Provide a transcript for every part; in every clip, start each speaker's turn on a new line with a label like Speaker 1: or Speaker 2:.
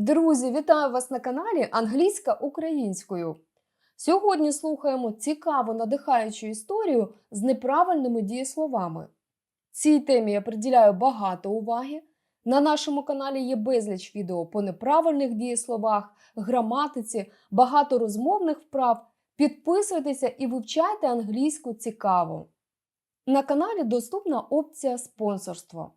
Speaker 1: Друзі, вітаю вас на каналі Англійська українською. Сьогодні слухаємо цікаву надихаючу історію з неправильними дієсловами. Цій темі я приділяю багато уваги. На нашому каналі є безліч відео по неправильних дієсловах, граматиці, багато розмовних вправ. Підписуйтеся і вивчайте англійську цікаво. На каналі доступна опція спонсорства.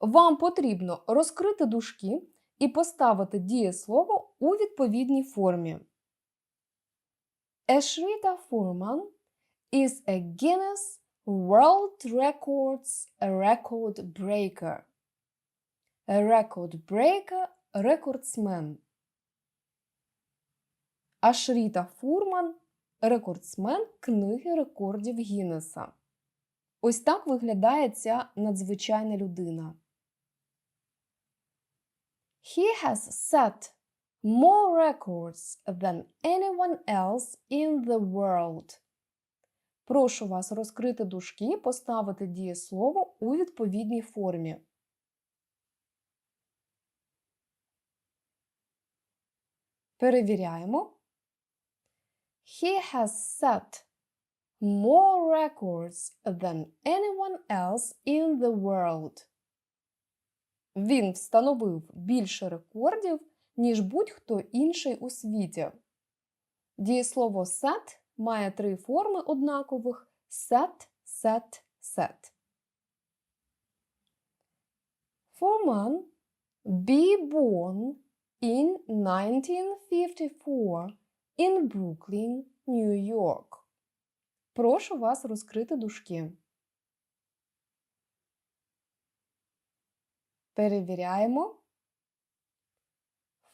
Speaker 1: Вам потрібно розкрити дужки і поставити дієслово у відповідній формі. Eshrita Furman is a Guinness World Records record breaker. Record breaker – рекордсмен. Ашріта Фурман – рекордсмен книги рекордів Гіннеса. Ось так виглядає ця надзвичайна людина. He has set more records than anyone else in the world. Прошу вас розкрити дужки поставити дієслово у відповідній формі. Перевіряємо. He has set more records than anyone else in the world. Він встановив більше рекордів, ніж будь-хто інший у світі. Дієслово set має три форми однакових set, set, set. Foreman be born in 1954 in Brooklyn, New York. Прошу вас розкрити дужки. Перевіряємо.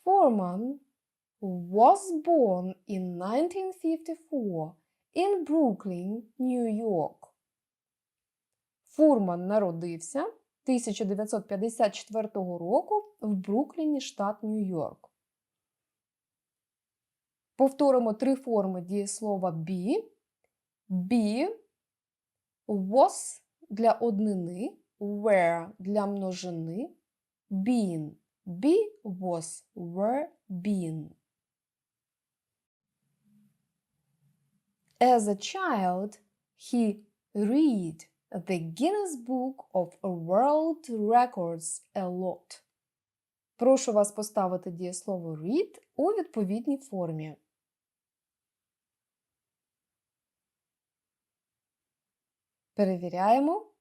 Speaker 1: Foreman was born in 1954 in Brooklyn, New York. Фурман народився 1954 року в Брукліні, штат Нью-Йорк. Повторимо три форми дієслова be. Be was для однини, were для множини, been. Be was were been. As a child, he read the Guinness Book of World Records a lot. Прошу вас поставити дієслово read у відповідній формі. Перевіряємо.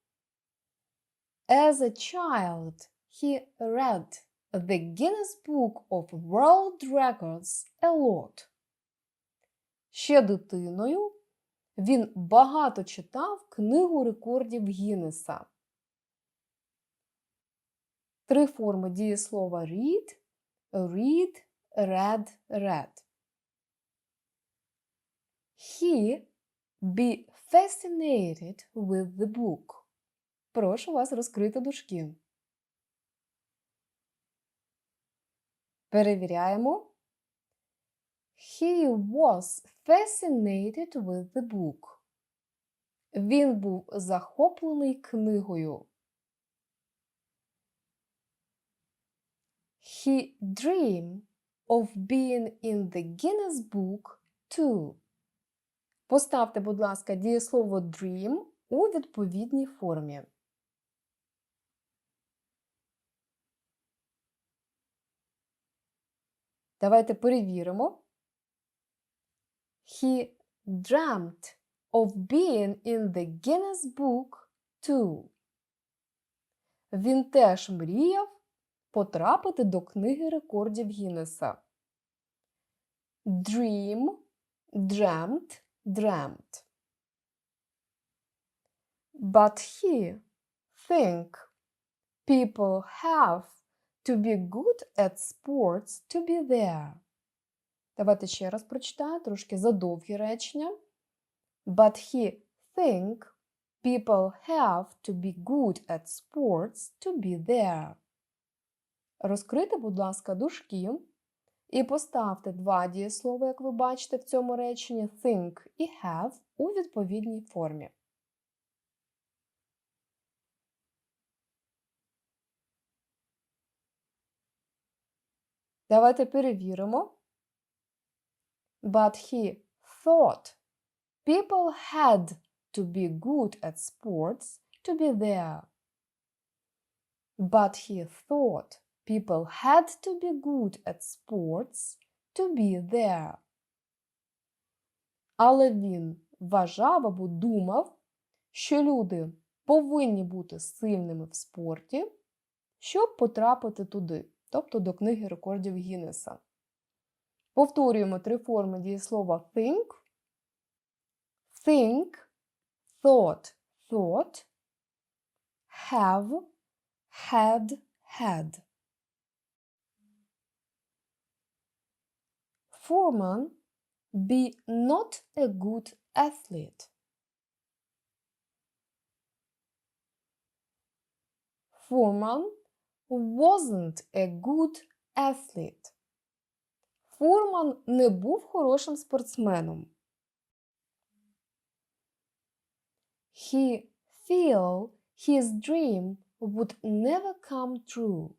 Speaker 1: As a child, he read the Guinness Book of World Records a lot. Ще дитиною він багато читав книгу рекордів Гіннеса. Три форми дієслова read, read, read, read. He be fascinated with the book. Прошу вас розкрити дужки. Перевіряємо. He was fascinated with the book. Він був захоплений книгою. He dreamed of being in the Guinness Book too. Поставте, будь ласка, дієслово dream у відповідній формі. Давайте перевіримо. He dreamt of being in the Guinness Book too. Він теж мріяв потрапити до книги рекордів Гіннеса. Dream, dreamt, dreamt. But he think people have to be good at sports to be there. Давайте ще раз прочитаю трошки задовгі речення. But he think people have to be good at sports to be there. Розкрийте, будь ласка, дужки і поставте два дієслова, як ви бачите в цьому реченні think і have у відповідній формі. Давайте перевіримо. But he thought people had to be good at sports to be there. But he thought people had to be good at sports to be there. Але він вважав або думав, що люди повинні бути сильними в спорті, щоб потрапити туди, тобто до книги рекордів Гіннеса. Повторюємо три форми дієслова think, think, thought, thought, have, had, had. Foreman be not a good athlete. Foreman wasn't a good athlete. Фурман не був хорошим спортсменом. He feel his dream would never come true.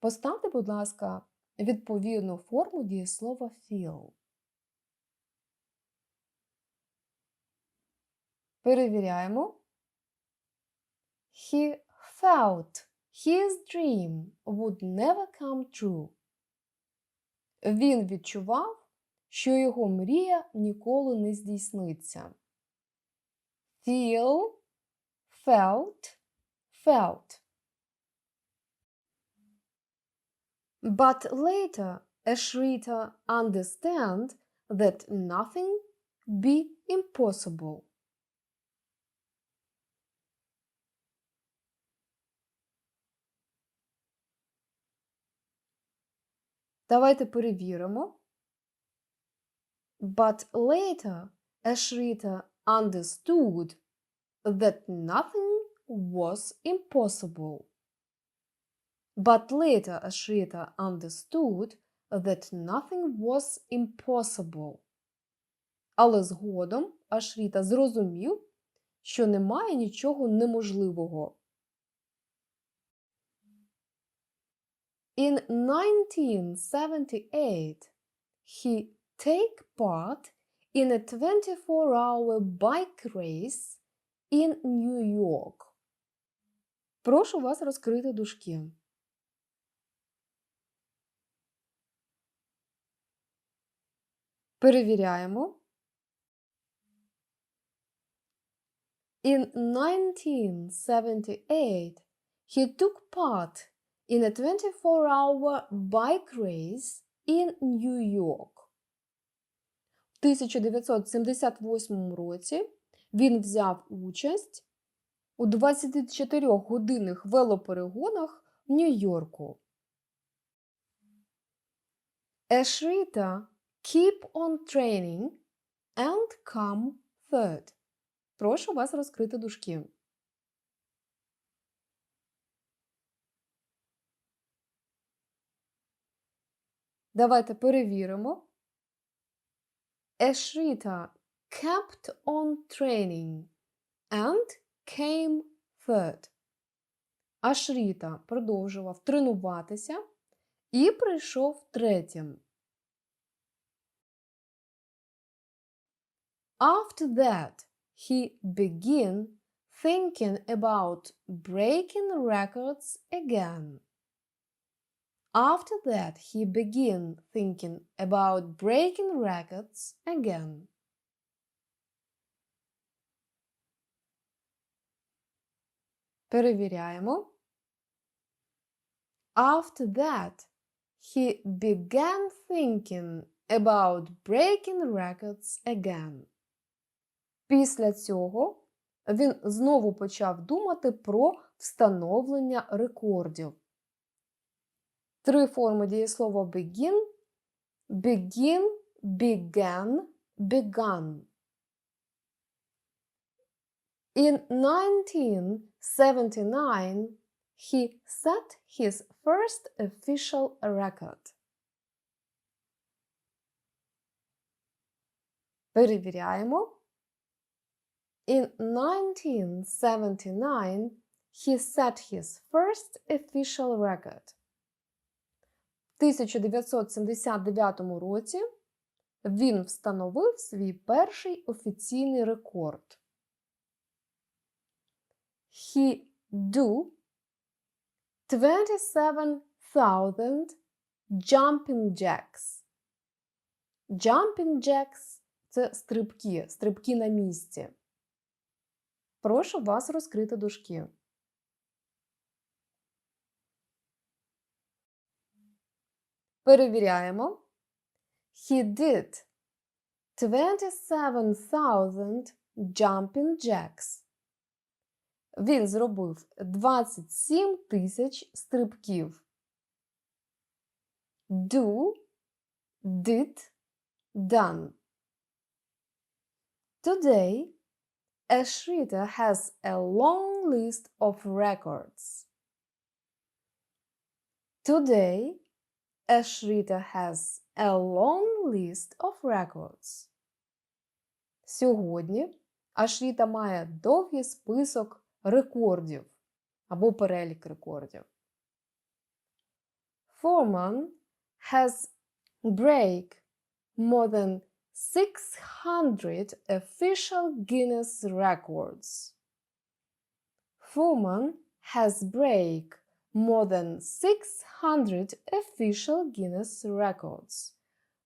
Speaker 1: Поставте, будь ласка, відповідну форму дієслова feel. Перевіряємо. He felt his dream would never come true. Він відчував, що його мрія ніколи не здійсниться. Feel, felt, felt. But later, Ashrita understand that nothing be impossible. Давайте перевіримо. But later Ashrita understood that nothing was impossible. But later Ashrita understood that nothing was impossible. Але згодом Ашріта зрозумів, що немає нічого неможливого. In 1978, he take part in a 24-hour bike race in New York. Прошу вас розкрити дужки. Перевіряємо. In 1978, he took part in a 24-hour bike race in New York. В 1978 році він взяв участь у 24-годинних велоперегонах в Нью-Йорку. Ashrita keep on training and come third. Прошу вас розкрити дужки. Давайте перевіримо. Ashrita kept on training and came third. Ашріта продовжував тренуватися і прийшов третім. After that, he began thinking about breaking records again. After that, he began thinking about breaking records again. Перевіряємо. After that, he began thinking about breaking records again. Після цього він знову почав думати про встановлення рекордів. Три форми дієслова begin, begin, began, begun. In 1979, he set his first official record. Перевіряємо. In 1979, he set his first official record. В 1979 році він встановив свій перший офіційний рекорд. He do 27,000 jumping jacks. Jumping jacks – це стрибки, стрибки на місці. Прошу вас розкрити дужки. Перевіряємо. He did 27,000 jumping jacks. Він зробив 27 тисяч стрибків. Do, did, done. Today, Ashrita has a long list of records. Today, Ashrita has a long list of records. Сьогодні Ашріта має довгий список рекордів або перелік рекордів. Foreman has break more than 600 official Guinness records. Foreman has break more than 600 official Guinness records.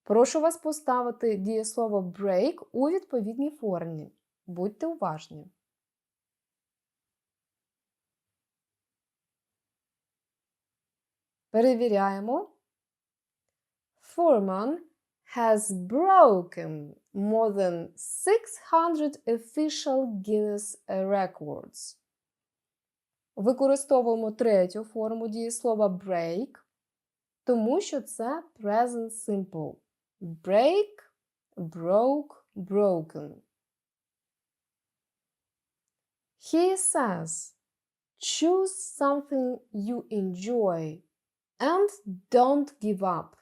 Speaker 1: Прошу вас поставити дієслово break у відповідній формі. Будьте уважні. Перевіряємо. Foreman has broken more than 600 official Guinness records. Використовуємо третю форму дієслова break, тому що це present simple. Break, broke, broken. He says, choose something you enjoy and don't give up.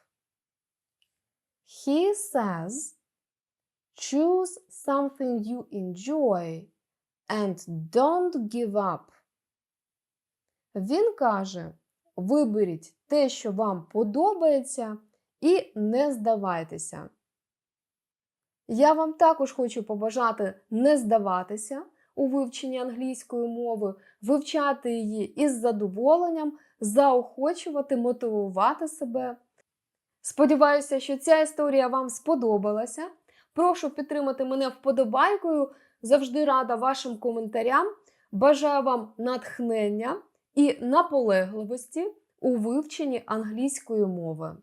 Speaker 1: He says, choose something you enjoy and don't give up. Він каже: виберіть те, що вам подобається, і не здавайтеся. Я вам також хочу побажати не здаватися у вивченні англійської мови, вивчати її із задоволенням, заохочувати, мотивувати себе. Сподіваюся, що ця історія вам сподобалася. Прошу підтримати мене вподобайкою. Завжди рада вашим коментарям. Бажаю вам натхнення і наполегливості у вивченні англійської мови.